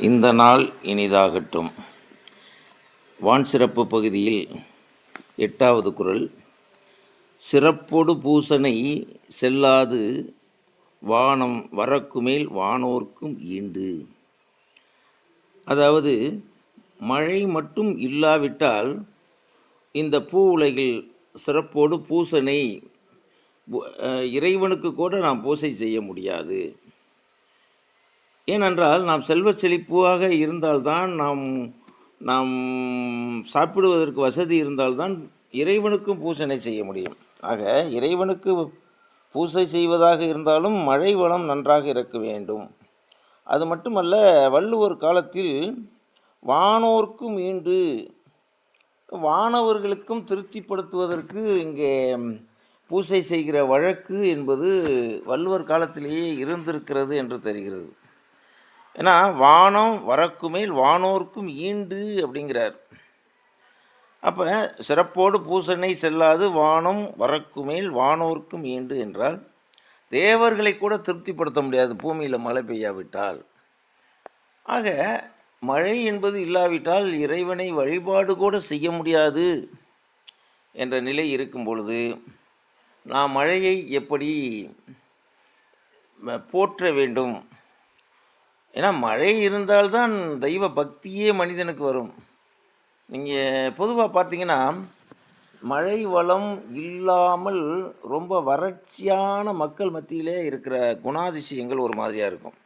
இந்த நாள் இனிதாகட்டும். வான் சிறப்பு பகுதியில் எட்டாவது குறள் சிறப்போடு பூசனை செல்லாது வானம் வரக்குமேல் வானோர்க்கும் ஈண்டு. அதாவது மழை மட்டும் இல்லாவிட்டால் இந்த பூ உலகில் சிறப்போடு பூசனை இறைவனுக்கு கூட நாம் பூசை செய்ய முடியாது. ஏனென்றால் நாம் செல்வச் செழிப்பாக இருந்தால்தான் நாம் நாம் சாப்பிடுவதற்கு வசதி இருந்தால்தான் இறைவனுக்கும் பூசனை செய்ய முடியும். ஆக இறைவனுக்கு பூசை செய்வதாக இருந்தாலும் மழை வளம் நன்றாக இருக்க வேண்டும். அது மட்டுமல்ல வள்ளுவர் காலத்தில் வானோர்க்கும் ஈண்டு வானவர்களுக்கும் திருப்திப்படுத்துவதற்கு இங்கே பூசை செய்கிற வழக்கு என்பது வள்ளுவர் காலத்திலேயே இருந்திருக்கிறது என்று தெரிகிறது. ஏன்னா வானம் வரக்குமேல் வானோர்க்கும் ஈண்டு அப்படிங்கிறார். அப்போ சிறப்போடு பூசனை செல்லாது வானம் வரக்குமேல் வானோர்க்கும் ஈண்டு என்றால் தேவர்களை கூட திருப்திப்படுத்த முடியாது பூமியில் மழை பெய்யாவிட்டால். ஆக மழை என்பது இல்லாவிட்டால் இறைவனை வழிபாடு கூட செய்ய முடியாது என்ற நிலை இருக்கும் பொழுது நாம் மழையை எப்படி போற்ற வேண்டும்? ஏன்னா மழை இருந்தால்தான் தெய்வ பக்தியே மனிதனுக்கு வரும். நீங்கள் பொதுவாக பார்த்தீங்கன்னா மழை வளம் இல்லாமல் ரொம்ப வறட்சியான மக்கள் மத்தியிலே இருக்கிற குணாதிசயங்கள் ஒரு மாதிரியாக இருக்கும்.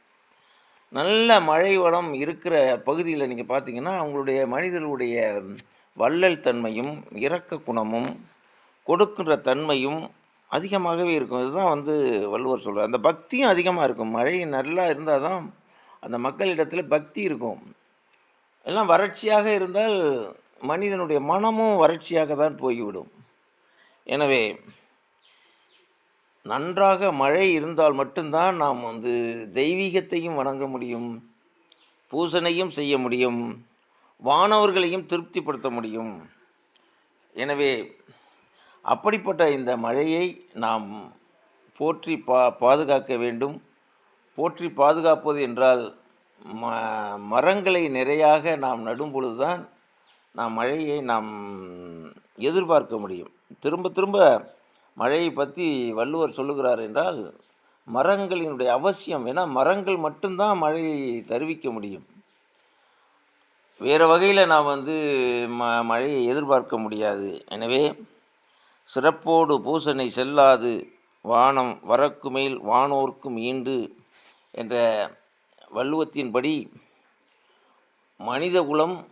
நல்ல மழை வளம் இருக்கிற பகுதியில் நீங்கள் பார்த்தீங்கன்னா அவங்களுடைய மனிதர்களுடைய வள்ளல் தன்மையும் இரக்க குணமும் கொடுக்கின்ற தன்மையும் அதிகமாகவே இருக்கும். இதுதான் வந்து வள்ளுவர் சொல்கிறார் அந்த பக்தியும் அதிகமாக இருக்கும். மழை நல்லா இருந்தால் தான் அந்த மக்களிடத்தில் பக்தி இருக்கும். எல்லாம் வறட்சியாக இருந்தால் மனிதனுடைய மனமும் வறட்சியாக தான் போய்விடும். எனவே நன்றாக மழை இருந்தால் மட்டும்தான் நாம் வந்து தெய்வீகத்தையும் வணங்க முடியும் பூசனையும் செய்ய முடியும் வானவர்களையும் திருப்திப்படுத்த முடியும். எனவே அப்படிப்பட்ட இந்த மழையை நாம் போற்றி பா பாதுகாக்க வேண்டும். போற்றி பாதுகாப்பது என்றால் ம மரங்களை நிறையாக நாம் நடும் பொழுதுதான் நாம் மழையை நாம் எதிர்பார்க்க முடியும். திரும்ப திரும்ப மழையை பற்றி வள்ளுவர் சொல்லுகிறார் என்றால் மரங்களினுடைய அவசியம் ஏன்னா மரங்கள் மட்டும்தான் மழையை தருவிக்க முடியும். வேறு வகையில் நாம் வந்து ம மழையை எதிர்பார்க்க முடியாது. எனவே சிறப்போடு பூசனை செல்லாது வானம் வரக்குமேல் வானோர்க்கும் ஈண்டு என்ற வள்ளுவத்தின்படி மனித குலம்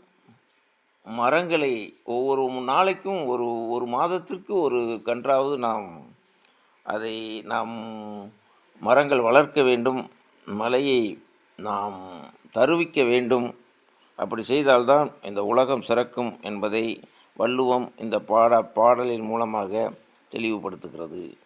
மரங்களை ஒவ்வொரு நாளைக்கும் ஒரு ஒரு மாதத்திற்கு ஒரு கன்றாவது நாம் அதை நாம் மரங்கள் வளர்க்க வேண்டும் மலையை நாம் தருவிக்க வேண்டும். அப்படி செய்தால்தான் இந்த உலகம் சிறக்கும் என்பதை வள்ளுவம் இந்த பாட பாடலின் மூலமாக தெளிவுபடுத்துகிறது.